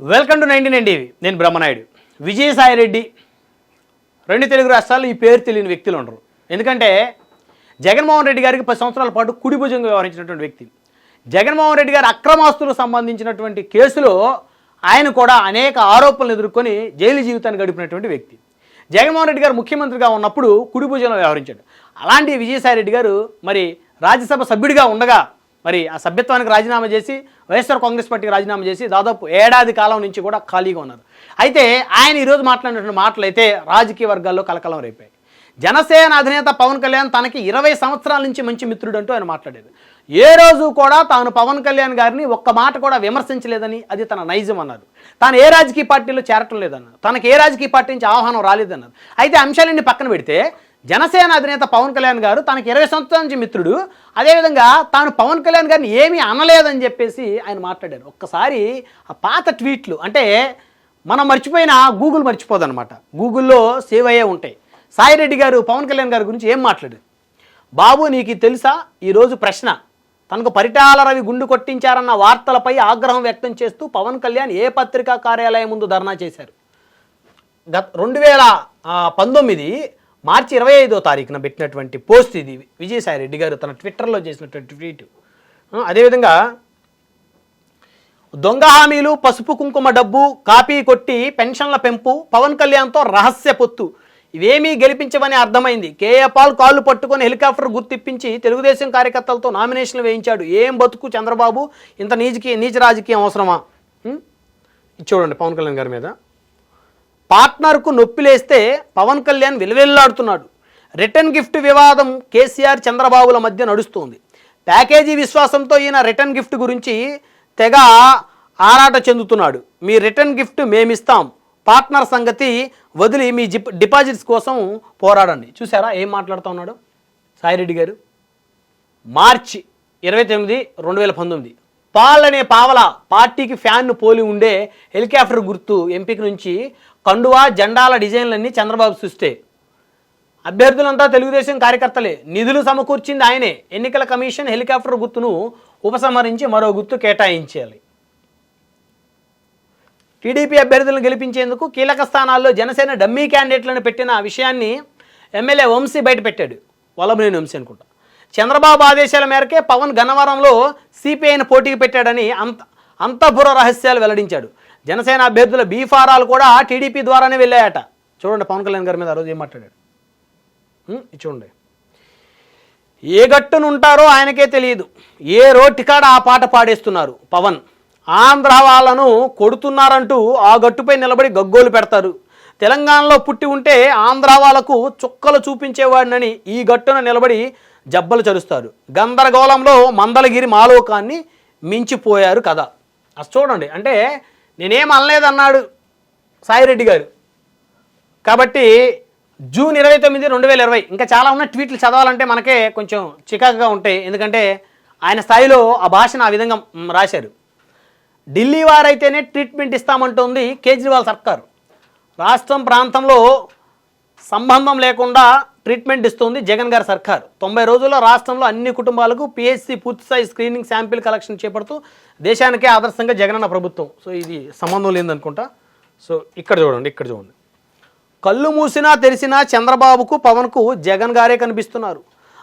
Welcome to nineteen NTV నేను బ్రహ్మనాయుడు. విజయసాయి రెడ్డి. రెండు తెలుగు రాష్ట్రాల్లో ఈ పేరు తెలియని వ్యక్తులు ఉండరు. ఎందుకంటే జగన్మోహన్ రెడ్డి గారికి పది సంవత్సరాల పాటు కుడి భుజంగా వ్యవహరించినటువంటి వ్యక్తి. జగన్మోహన్ రెడ్డి గారి అక్రమాస్తులకు సంబంధించినటువంటి కేసులో ఆయన కూడా అనేక ఆరోపణలు ఎదుర్కొని జైలు జీవితాన్ని గడిపినటువంటి వ్యక్తి. జగన్మోహన్ రెడ్డి గారు ముఖ్యమంత్రిగా ఉన్నప్పుడు కుడి భుజంలో వ్యవహరించాడు. అలాంటి విజయసాయి రెడ్డి గారు మరి రాజ్యసభ సభ్యుడిగా ఉండగా మరి ఆ సభ్యత్వానికి రాజీనామా చేసి వైఎస్ఆర్ కాంగ్రెస్ పార్టీకి రాజీనామా చేసి దాదాపు ఏడాది కాలం నుంచి కూడా ఖాళీగా ఉన్నారు. అయితే ఆయన ఈరోజు మాట్లాడినటువంటి మాటలు అయితే రాజకీయ వర్గాల్లో కలకలం రేపాయి. జనసేన అధినేత పవన్ కళ్యాణ్ తనకి ఇరవై సంవత్సరాల నుంచి మంచి మిత్రుడు అంటూ ఆయన మాట్లాడేది. ఏ రోజు కూడా తాను పవన్ కళ్యాణ్ గారిని ఒక్క మాట కూడా విమర్శించలేదని అది తన నైజం అన్నారు. తాను ఏ రాజకీయ పార్టీలో చేరటం లేదన్నారు. తనకి ఏ రాజకీయ పార్టీ నుంచి ఆహ్వానం రాలేదన్నారు. అయితే అంశాలన్నీ పక్కన పెడితే జనసేన అధినేత పవన్ కళ్యాణ్ గారు తనకి ఇరవై సంవత్సరాల నుంచి మిత్రుడు. అదేవిధంగా తాను పవన్ కళ్యాణ్ గారిని ఏమీ అనలేదని చెప్పేసి ఆయన మాట్లాడారు. ఒక్కసారి ఆ పాత ట్వీట్లు అంటే మనం మర్చిపోయిన గూగుల్ మర్చిపోదనమాట గూగుల్లో సేవ్ అయ్యే ఉంటాయి. సాయిరెడ్డి గారు పవన్ కళ్యాణ్ గారి గురించి ఏం మాట్లాడారు? బాబు నీకు తెలుసా? ఈరోజు ప్రశ్న. తనకు పరిటాల రవి గుండు కొట్టించారన్న వార్తలపై ఆగ్రహం వ్యక్తం చేస్తూ పవన్ కళ్యాణ్ ఏ పత్రికా కార్యాలయం ముందు ధర్నా చేశారు? గత రెండు వేల పంతొమ్మిది మార్చి ఇరవై ఐదో తారీఖున పెట్టినటువంటి పోస్ట్ ఇది. విజయసాయి రెడ్డి గారు తన ట్విట్టర్లో చేసినటువంటి ట్వీట్. అదేవిధంగా దొంగ హామీలు పసుపు కుంకుమ డబ్బు కాపీ కొట్టి పెన్షన్ల పెంపు పవన్ కళ్యాణ్తో రహస్య పొత్తు. ఇవేమీ గెలిపించవని అర్థమైంది. కేఏ పాల్ కాళ్ళు పట్టుకొని హెలికాప్టర్ గుర్తిప్పించి తెలుగుదేశం కార్యకర్తలతో నామినేషన్లు వేయించాడు. ఏం బతుకు చంద్రబాబు? ఇంత నీచకి నీచ రాజకీయం అవసరమా? చూడండి పవన్ కళ్యాణ్ గారి మీద. పార్ట్నర్కు నొప్పిలేస్తే పవన్ కళ్యాణ్ విలువెల్లాడుతున్నాడు. రిటర్న్ గిఫ్ట్ వివాదం కేసీఆర్ చంద్రబాబుల మధ్య నడుస్తోంది. ప్యాకేజీ విశ్వాసంతో ఈయన రిటర్న్ గిఫ్ట్ గురించి తెగ ఆరాట చెందుతున్నాడు. మీ రిటర్న్ గిఫ్ట్ మేమిస్తాం. పార్ట్నర్ సంగతి వదిలి మీ జిప్ డిపాజిట్స్ కోసం పోరాడండి. చూసారా ఏం మాట్లాడుతూ ఉన్నాడు? సాయిరెడ్డి గారు. మార్చి ఇరవై తొమ్మిది రెండు వేల పంతొమ్మిది. పాల్ అనే పావల పార్టీకి ఫ్యాన్ను పోలి ఉండే హెలికాప్టర్ గుర్తు ఎంపిక నుంచి కండువా జెండాల డిజైన్లన్నీ చంద్రబాబు సృష్టే. అభ్యర్థులంతా తెలుగుదేశం కార్యకర్తలే. నిధులు సమకూర్చింది ఆయనే. ఎన్నికల కమిషన్ హెలికాప్టర్ గుర్తును ఉపసంహరించి మరో గుర్తు కేటాయించాలి. టీడీపీ అభ్యర్థులను గెలిపించేందుకు కీలక స్థానాల్లో జనసేన డమ్మీ క్యాండిడేట్లను పెట్టిన విషయాన్ని ఎమ్మెల్యే వంశీ బయటపెట్టాడు. వల్లభనేని వంశీ అనుకుంటా. చంద్రబాబు ఆదేశాల మేరకే పవన్ గన్నవరంలో సిపిఐని పోటీకి పెట్టాడని అంత అంతఃపుర రహస్యాలు వెల్లడించాడు. జనసేన అభ్యర్థుల బీఫారాలు కూడా టీడీపీ ద్వారానే వెళ్ళాయట. చూడండి పవన్ కళ్యాణ్ గారి మీద ఆ రోజు ఏం మాట్లాడాడు? చూడండి. ఏ గట్టునుంటారో ఆయనకే తెలియదు. ఏ రోటికాడ ఆ పాట పాడేస్తున్నారు పవన్. ఆంధ్ర వాళ్ళను కొడుతున్నారంటూ ఆ గట్టుపై నిలబడి గగ్గోలు పెడతారు. తెలంగాణలో పుట్టి ఉంటే ఆంధ్ర వాళ్ళకు చుక్కలు చూపించేవాడినని ఈ గట్టున నిలబడి జబ్బలు చరుస్తారు. గందరగోళంలో మందలగిరి మాలోకాన్ని మించిపోయారు కదా అసలు చూడండి అంటే నేనేం అనలేదన్నాడు సాయిరెడ్డి గారు. కాబట్టి జూన్ ఇరవై తొమ్మిది రెండు వేల ఇరవై. ఇంకా చాలా ఉన్న ట్వీట్లు చదవాలంటే మనకే కొంచెం చికాకుగా ఉంటాయి. ఎందుకంటే ఆయన స్థాయిలో ఆ భాషను ఆ విధంగా రాశారు. ఢిల్లీ వారైతేనే ట్రీట్మెంట్ ఇస్తామంటుంది కేజ్రీవాల్ సర్కారు. రాష్ట్రం ప్రాంతంలో సంబంధం లేకుండా ట్రీట్మెంట్ ఇస్తుంది జగన్ గారి సర్కారు. తొంభై రోజుల్లో రాష్ట్రంలో అన్ని కుటుంబాలకు పిహెచ్సి పూర్తిస్థాయి స్క్రీనింగ్ శాంపిల్ కలెక్షన్ చేపడుతూ దేశానికే ఆదర్శంగా జగనన్న ప్రభుత్వం. సో ఇది సంబంధం లేదనుకుంటా. సో ఇక్కడ చూడండి ఇక్కడ చూడండి. కళ్ళు మూసినా తెరిసినా చంద్రబాబుకు పవన్కు జగన్ గారే కనిపిస్తున్నారు.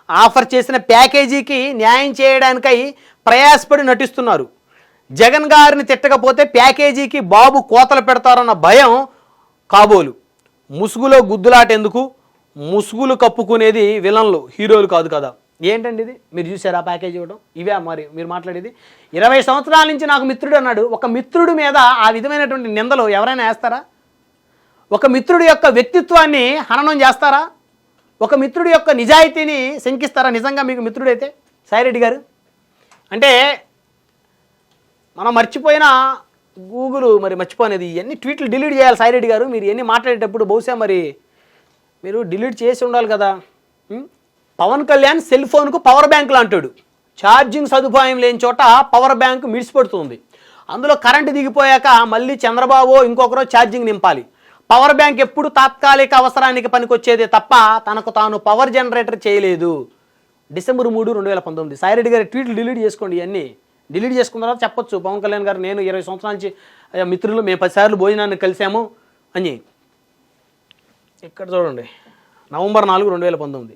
ఆఫర్ చేసిన ప్యాకేజీకి న్యాయం చేయడానికై ప్రయాసపడి నటిస్తున్నారు. జగన్ గారిని తిట్టకపోతే ప్యాకేజీకి బాబు కోతలు పెడతారన్న భయం కాబోలు. ముసుగులో గుద్దులాటెందుకు? ముసుగులు కప్పుకునేది విలన్లు హీరోలు కాదు కదా. ఏంటండి ఇది? మీరు చూసారా ప్యాకేజ్ ఇవ్వడం? ఇవే మరి మీరు మాట్లాడేది. ఇరవై సంవత్సరాల నుంచి నాకు మిత్రుడు అన్నాడు. ఒక మిత్రుడి మీద ఆ విధమైనటువంటి నిందలు ఎవరైనా వేస్తారా? ఒక మిత్రుడి యొక్క వ్యక్తిత్వాన్ని హననం చేస్తారా? ఒక మిత్రుడి యొక్క నిజాయితీని శంకిస్తారా? నిజంగా మీకు మిత్రుడైతే? సాయిరెడ్డి గారు? అంటే మనం మర్చిపోయిన గూగుల్ మరి మర్చిపోనేది ఇవన్నీ ట్వీట్లు డిలీట్ చేయాలి సాయిరెడ్డి గారు. మీరు ఎన్ని మాట్లాడేటప్పుడు బహుశా మరి మీరు డిలీట్ చేసి ఉండాలి కదా. పవన్ కళ్యాణ్ సెల్ ఫోన్కు పవర్ బ్యాంకులు అంటాడు. ఛార్జింగ్ సదుపాయం లేని చోట పవర్ బ్యాంక్ మిడిసిపడుతుంది. అందులో కరెంటు దిగిపోయాక మళ్ళీ చంద్రబాబు ఇంకొకరో ఛార్జింగ్ నింపాలి. పవర్ బ్యాంక్ ఎప్పుడు తాత్కాలిక అవసరానికి పనికొచ్చేదే తప్ప తనకు తాను పవర్ జనరేటర్ చేయలేదు. డిసెంబర్ మూడు రెండు వేల పంతొమ్మిది. సాయిరెడ్డి గారి ట్వీట్లు డిలీట్ చేసుకోండి ఇవన్నీ. డిలీట్ చేసుకున్న తర్వాత చెప్పొచ్చు. పవన్ కళ్యాణ్ గారు నేను ఇరవై సంవత్సరాల నుంచి మిత్రులు మేము పదిసార్లు భోజనాన్ని కలిసాము అని. ఇక్కడ చూడండి. నవంబర్ నాలుగు రెండు వేల పంతొమ్మిది.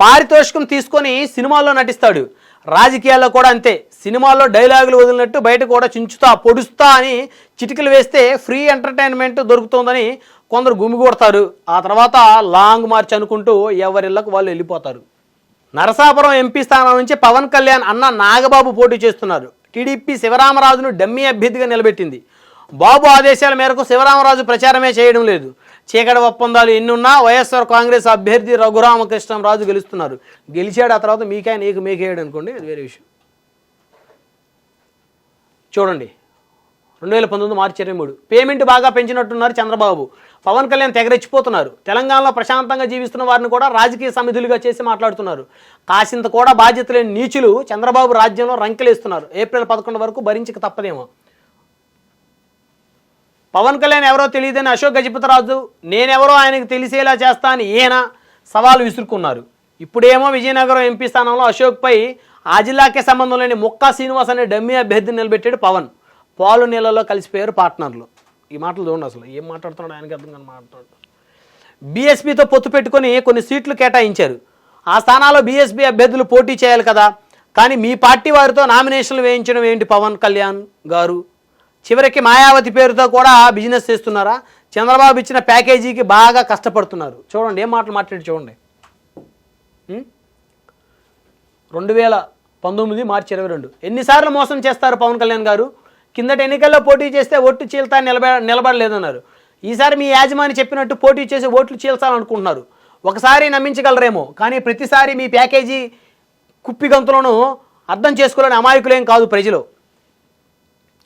పారితోషికం తీసుకొని సినిమాల్లో నటిస్తాడు. రాజకీయాల్లో కూడా అంతే. సినిమాల్లో డైలాగులు వదిలినట్టు బయట కూడా చించుతా పొడుస్తా అని చిటికలు వేస్తే ఫ్రీ ఎంటర్టైన్మెంట్ దొరుకుతుందని కొందరు గుమిగొడతారు. ఆ తర్వాత లాంగ్ మార్చ్ అనుకుంటూ ఎవరిళ్ళకు వాళ్ళు వెళ్ళిపోతారు. నరసాపురం ఎంపీ స్థానం నుంచి పవన్ కళ్యాణ్ అన్న నాగబాబు పోటీ చేస్తున్నారు. టీడీపీ శివరామరాజును డమ్మీ అభ్యర్థిగా నిలబెట్టింది. బాబు ఆదేశాల మేరకు శివరామరాజు ప్రచారమే చేయడం లేదు. చీకటి ఒప్పందాలు ఎన్నున్నా వైఎస్ఆర్ కాంగ్రెస్ అభ్యర్థి రఘురామకృష్ణరాజు గెలుస్తున్నారు. గెలిచాడు ఆ తర్వాత మీకే నీకు మీకేయడు అనుకోండి అది వేరే విషయం. చూడండి. రెండు వేల పంతొమ్మిది మార్చి ఇరవై మూడు. పేమెంట్ బాగా పెంచినట్టున్నారు చంద్రబాబు. పవన్ కళ్యాణ్ తెగరెచ్చిపోతున్నారు. తెలంగాణలో ప్రశాంతంగా జీవిస్తున్న వారిని కూడా రాజకీయ సమిధులుగా చేసి మాట్లాడుతున్నారు. కాసింత కూడా బాధ్యత లేని నీచులు చంద్రబాబు రాజ్యంలో రంకెలేస్తున్నారు. ఏప్రిల్ పదకొండు వరకు భరించక తప్పదేమో. పవన్ కళ్యాణ్ ఎవరో తెలియదని అశోక్ గజపతిరాజు నేనెవరో ఆయనకు తెలిసేలా చేస్తా అని ఈయన సవాలు విసురుకున్నారు. ఇప్పుడేమో విజయనగరం ఎంపీ స్థానంలో అశోక్పై ఆ జిల్లాకే సంబంధం లేని ముక్కా శ్రీనివాస్ అనే డమ్మీ అభ్యర్థిని నిలబెట్టాడు పవన్. పాలు నీళ్ళలో కలిసిపోయారు పార్ట్నర్లు. ఈ మాటలు చూడండి అసలు ఏం మాట్లాడుతున్నాడు ఆయనకి అర్థం కానీ మాట్లాడు. బీఎస్పీతో పొత్తు పెట్టుకొని కొన్ని సీట్లు కేటాయించారు. ఆ స్థానాల్లో బీఎస్పీ అభ్యర్థులు పోటీ చేయాలి కదా. కానీ మీ పార్టీ వారితో నామినేషన్లు వేయించడం ఏంటి పవన్ కళ్యాణ్ గారు? చివరికి మాయావతి పేరుతో కూడా బిజినెస్ చేస్తున్నారా? చంద్రబాబు ఇచ్చిన ప్యాకేజీకి బాగా కష్టపడుతున్నారు. చూడండి ఏం మాటలు మాట్లాడి చూడండి. రెండు వేల పంతొమ్మిది మార్చి ఇరవై రెండు. ఎన్నిసార్లు మోసం చేస్తారు పవన్ కళ్యాణ్ గారు? కిందటి ఎన్నికల్లో పోటీ చేస్తే ఓట్లు చీల్తా నిలబ నిలబడలేదన్నారు. ఈసారి మీ యాజమాని చెప్పినట్టు పోటీ చేసి ఓట్లు చీల్చాలనుకుంటున్నారు. ఒకసారి నమ్మించగలరేమో కానీ ప్రతిసారి మీ ప్యాకేజీ కుప్పిగంతులను అర్థం చేసుకోలేని అమాయకులేం కాదు ప్రజలు.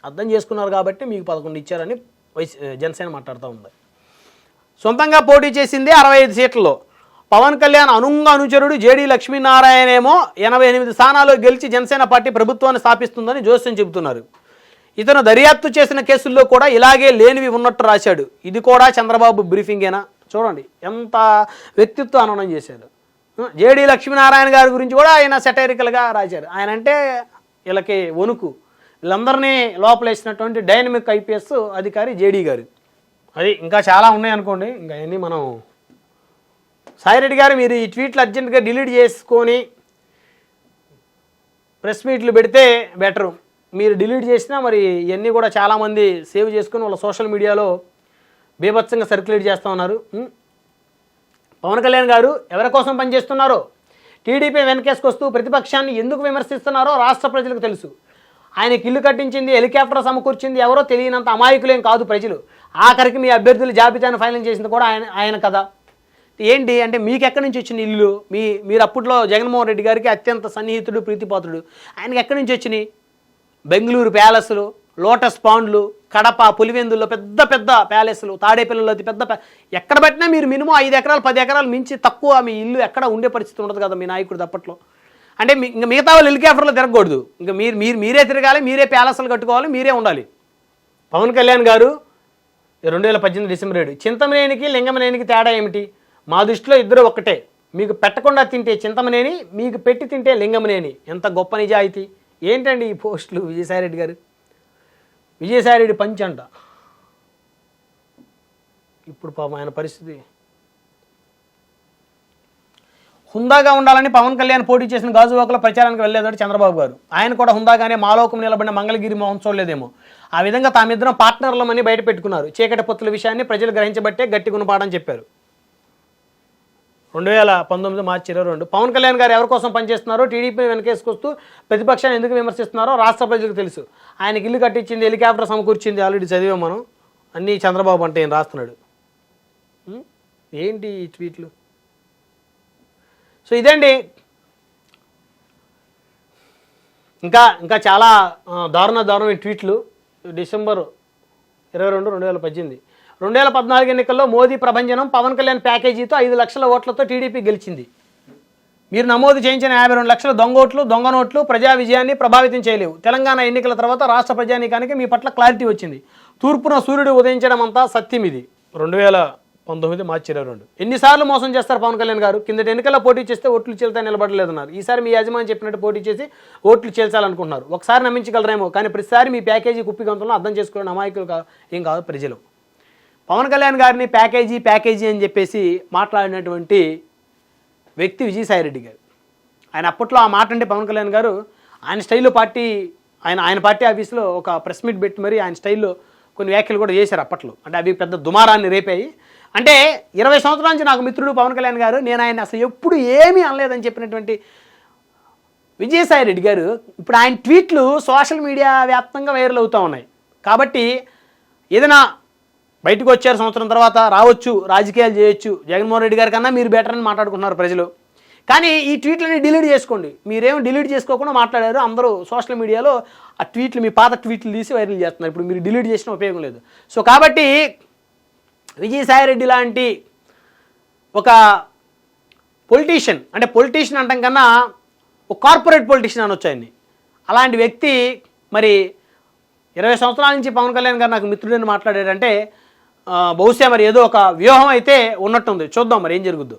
అర్థం చేసుకున్నారు కాబట్టి మీకు పదకొండు ఇచ్చారని వైస్ జనసేన మాట్లాడుతూ ఉంది. సొంతంగా పోటీ చేసింది అరవై ఐదు సీట్లలో. పవన్ కళ్యాణ్ అనుంగ అనుచరుడు జేడీ లక్ష్మీనారాయణ ఏమో ఎనభై ఎనిమిది స్థానాలు గెలిచి జనసేన పార్టీ ప్రభుత్వాన్ని స్థాపిస్తుందని జోస్యం చెబుతున్నారు. ఇతను దర్యాప్తు చేసిన కేసుల్లో కూడా ఇలాగే లేనివి ఉన్నట్టు రాశాడు. ఇది కూడా చంద్రబాబు బ్రీఫింగేనా? చూడండి ఎంత వ్యక్తిత్వ అననం చేశారు జేడీ లక్ష్మీనారాయణ గారి గురించి కూడా ఆయన సెటైరికల్గా రాశారు. ఆయన అంటే వీళ్ళకి వణుకు. వీళ్ళందరినీ లోపలేసినటువంటి డైనమిక్ ఐపీఎస్ అధికారి జేడీ గారు. అది ఇంకా చాలా ఉన్నాయి అనుకోండి ఇంకా అన్నీ మనం సాయిరెడ్డి గారు మీరు ఈ ట్వీట్లు అర్జెంటుగా డిలీట్ చేసుకొని ప్రెస్ మీట్లు పెడితే బెటరు. మీరు డిలీట్ చేసినా మరి ఇవన్నీ కూడా చాలామంది సేవ్ చేసుకుని వాళ్ళ సోషల్ మీడియాలో బీభత్సంగా సర్క్యులేట్ చేస్తూ ఉన్నారు. పవన్ కళ్యాణ్ గారు ఎవరి కోసం పనిచేస్తున్నారో టీడీపీ వెనకేసుకొస్తూ ప్రతిపక్షాన్ని ఎందుకు విమర్శిస్తున్నారో రాష్ట్ర ప్రజలకు తెలుసు. ఆయనకి ఇల్లు కట్టించింది హెలికాప్టర్ సమకూర్చింది ఎవరో తెలియనంత అమాయకులేం కాదు ప్రజలు. ఆఖరికి మీ అభ్యర్థుల జాబితాను ఫైనల్ చేసింది కూడా ఆయన ఆయన కదా. ఏంటి అంటే మీకు ఎక్కడి నుంచి వచ్చిన ఇల్లు? మీ మీరు అప్పట్లో జగన్మోహన్ రెడ్డి గారికి అత్యంత సన్నిహితుడు ప్రీతిపాత్రుడు. ఆయనకి ఎక్కడి నుంచి వచ్చినాయి? బెంగళూరు ప్యాలెస్లు లోటస్ పాండ్లు కడప పులివెందుల్లో పెద్ద పెద్ద ప్యాలెస్లు తాడేపల్లిలో పెద్ద ఎక్కడ పెట్టినా మీరు మినిమం ఐదు ఎకరాలు పది ఎకరాలు మించి తక్కువ మీ ఇల్లు ఎక్కడ ఉండే పరిస్థితి ఉండదు కదా మీ నాయకుడు అప్పట్లో. అంటే ఇంకా మిగతా వాళ్ళు హెలికాప్టర్లో తిరగకూడదు. ఇంకా మీరు మీరు మీరే తిరగాలి మీరే ప్యాలెస్లు కట్టుకోవాలి మీరే ఉండాలి. పవన్ కళ్యాణ్ గారు రెండు వేల పద్దెనిమిది డిసెంబర్ ఏడు. చింతమనేనికి లింగమనేనికి తేడా ఏమిటి? మా దృష్టిలో ఇద్దరు ఒక్కటే. మీకు పెట్టకుండా తింటే చింతమనేని మీకు పెట్టి తింటే లింగమనేని. ఎంత గొప్ప నిజాయితీ. ఏంటండి ఈ పోస్టులు విజయసాయిరెడ్డి గారు? విజయసాయిరెడ్డి పంచ్ అంట. ఇప్పుడు పాపం ఆయన పరిస్థితి హుందాగా ఉండాలని పవన్ కళ్యాణ్ పోటీ చేసిన గాజువాకలో ప్రచారానికి వెళ్ళేదాడు చంద్రబాబు గారు. ఆయన కూడా హుందాగానే మాలోకం నిలబడిన మంగళగిరి మోహన్ చూడలేదేమో ఆ విధంగా తామిద్దరం పార్ట్నర్లమని బయట పెట్టుకున్నారు. చీకటి పొత్తుల విషయాన్ని ప్రజలు గ్రహించబట్టే గట్టి గుణపాఠని చెప్పారు. రెండు వేల పంతొమ్మిది మార్చి ఇరవై రెండు. పవన్ కళ్యాణ్ గారు ఎవరి కోసం పనిచేస్తున్నారో టీడీపీ వెనకేసుకొస్తూ ప్రతిపక్షాన్ని ఎందుకు విమర్శిస్తున్నారో రాష్ట్ర ప్రజలకు తెలుసు. ఆయనకి ఇల్లు కట్టించింది హెలికాప్టర్ సమకూర్చింది ఆల్రెడీ చదివాం మనం. అన్నీ చంద్రబాబు అంటే ఏం రాస్తున్నాడు. ఏంటి ఈ ట్వీట్లు? సో ఇదండి. ఇంకా ఇంకా చాలా దారుణ దారుణమైన ట్వీట్లు. డిసెంబర్ ఇరవై రెండు రెండు వేల పద్దెనిమిది. రెండు వేల పద్నాలుగు ఎన్నికల్లో మోదీ ప్రభంజనం పవన్ కళ్యాణ్ ప్యాకేజీతో ఐదు లక్షల ఓట్లతో టీడీపీ గెలిచింది. మీరు నమోదు చేయించిన యాభై రెండు లక్షల దొంగ ఓట్లు దొంగ నోట్లు ప్రజా విజయాన్ని ప్రభావితం చేయలేవు. తెలంగాణ ఎన్నికల తర్వాత రాష్ట్ర ప్రజానీకానికి మీ పట్ల క్లారిటీ వచ్చింది. తూర్పున సూర్యుడు ఉదయించడం అంతా సత్యం ఇది. రెండు వేల పంతొమ్మిది మార్చి ఇరవై రెండు. ఎన్నిసార్లు మోసం చేస్తారు పవన్ కళ్యాణ్ గారు? కిందటి ఎన్నికల్లో పోటీ చేస్తే ఓట్లు చీల్తా నిలబడలేదన్నారు. ఈసారి మీ యజమాని చెప్పినట్టు పోటీ చేసి ఓట్లు చేల్చాలనుకుంటున్నారు. ఒకసారి నమ్మించగలరేమో కానీ ప్రతిసారి మీ ప్యాకేజీ కుప్పి గంతంలో అర్థం చేసుకోవడం అమాయకులు ఏం కాదు ప్రజలు. పవన్ కళ్యాణ్ గారిని ప్యాకేజీ ప్యాకేజీ అని చెప్పేసి మాట్లాడినటువంటి వ్యక్తి విజయసాయిరెడ్డి గారు. ఆయన అప్పట్లో ఆ మాట అంటే పవన్ కళ్యాణ్ గారు ఆయన స్టైల్లో పార్టీ ఆయన ఆయన పార్టీ ఆఫీస్లో ఒక ప్రెస్ మీట్ పెట్టి మరి ఆయన స్టైల్లో కొన్ని వ్యాఖ్యలు కూడా చేశారు అప్పట్లో. అంటే అవి పెద్ద దుమారాన్ని రేపాయి. అంటే ఇరవై సంవత్సరాల నుంచి నాకు మిత్రుడు పవన్ కళ్యాణ్ గారు నేను ఆయన అసలు ఎప్పుడు ఏమీ అనలేదని చెప్పినటువంటి విజయసాయి రెడ్డి గారు ఇప్పుడు ఆయన ట్వీట్లు సోషల్ మీడియా వ్యాప్తంగా వైరల్ అవుతూ ఉన్నాయి. కాబట్టి ఏదైనా బయటకు వచ్చారు సంవత్సరం తర్వాత రావచ్చు రాజకీయాలు చేయొచ్చు జగన్మోహన్ రెడ్డి గారి కన్నా మీరు బెటర్ అని మాట్లాడుకుంటున్నారు ప్రజలు. కానీ ఈ ట్వీట్లని డిలీట్ చేసుకోండి. మీరేం డిలీట్ చేసుకోకుండా మాట్లాడారు అందరూ సోషల్ మీడియాలో ఆ ట్వీట్లు మీ పాత ట్వీట్లు తీసి వైరల్ చేస్తున్నారు. ఇప్పుడు మీరు డిలీట్ చేసిన ఉపయోగం లేదు. సో కాబట్టి విజయసాయిరెడ్డి లాంటి ఒక పొలిటీషియన్ అంటే పొలిటీషియన్ అంటాం కన్నా ఒక కార్పొరేట్ పొలిటీషియన్ అనొచ్చు ఆయన్ని అలాంటి వ్యక్తి మరి ఇరవై సంవత్సరాల నుంచి పవన్ కళ్యాణ్ గారు నాకు మిత్రుడని మాట్లాడాడంటే బహుశా మరి ఏదో ఒక వ్యూహం అయితే ఉన్నట్టుంది. చూద్దాం మరి ఏం జరుగుద్దో.